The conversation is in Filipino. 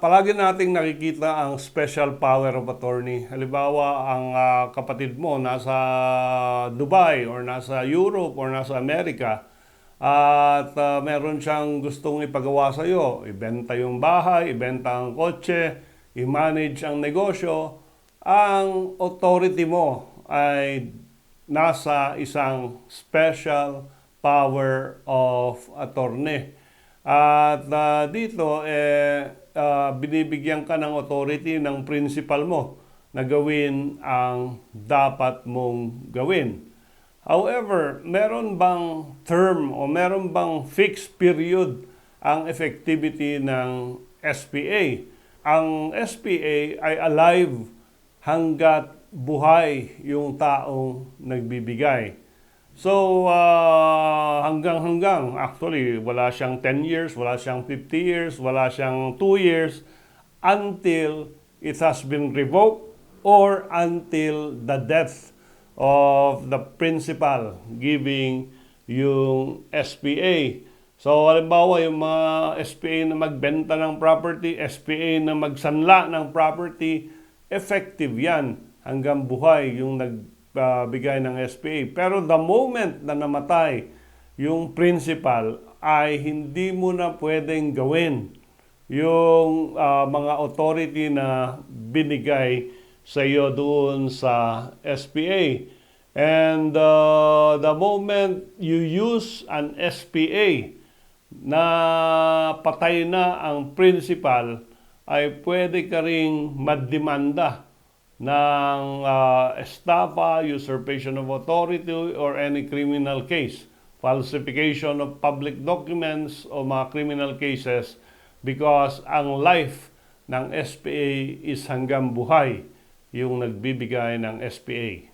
palagi nating nakikita ang special power of attorney. Halimbawa, ang ah, kapatid mo nasa Dubai or nasa Europe or nasa Amerika at ah, meron siyang gustong ipagawa sa iyo, ibenta yung bahay, ibenta ang kotse, i-manage ang negosyo, ang authority mo ay nasa isang special power of attorney. At ah, dito, eh, ah, binibigyan ka ng authority ng principal mo na gawin ang dapat mong gawin. However, meron bang term o meron bang fixed period ang effectivity ng SPA? Ang SPA ay alive hanggat buhay yung taong nagbibigay. So, ah, hanggang-hanggang, actually, wala siyang 10 years, wala siyang 50 years, wala siyang 2 years, until it has been revoked or until the death of the principal giving yung SPA. So, halimbawa, yung mga SPA na magbenta ng property, SPA na magsanla ng property, effective yan hanggang buhay yung nagbigay ng SPA. Pero the moment na namatay yung principal, ay hindi mo na pwedeng gawin yung ah, mga authority na binigay sa iyo doon sa SPA. And uh, the moment you use an SPA na patay na ang principal, ay pwede ka ring mademanda ng uh, estafa, usurpation of authority, or any criminal case, falsification of public documents o mga criminal cases because ang life ng SPA is hanggang buhay yung nagbibigay ng SPA.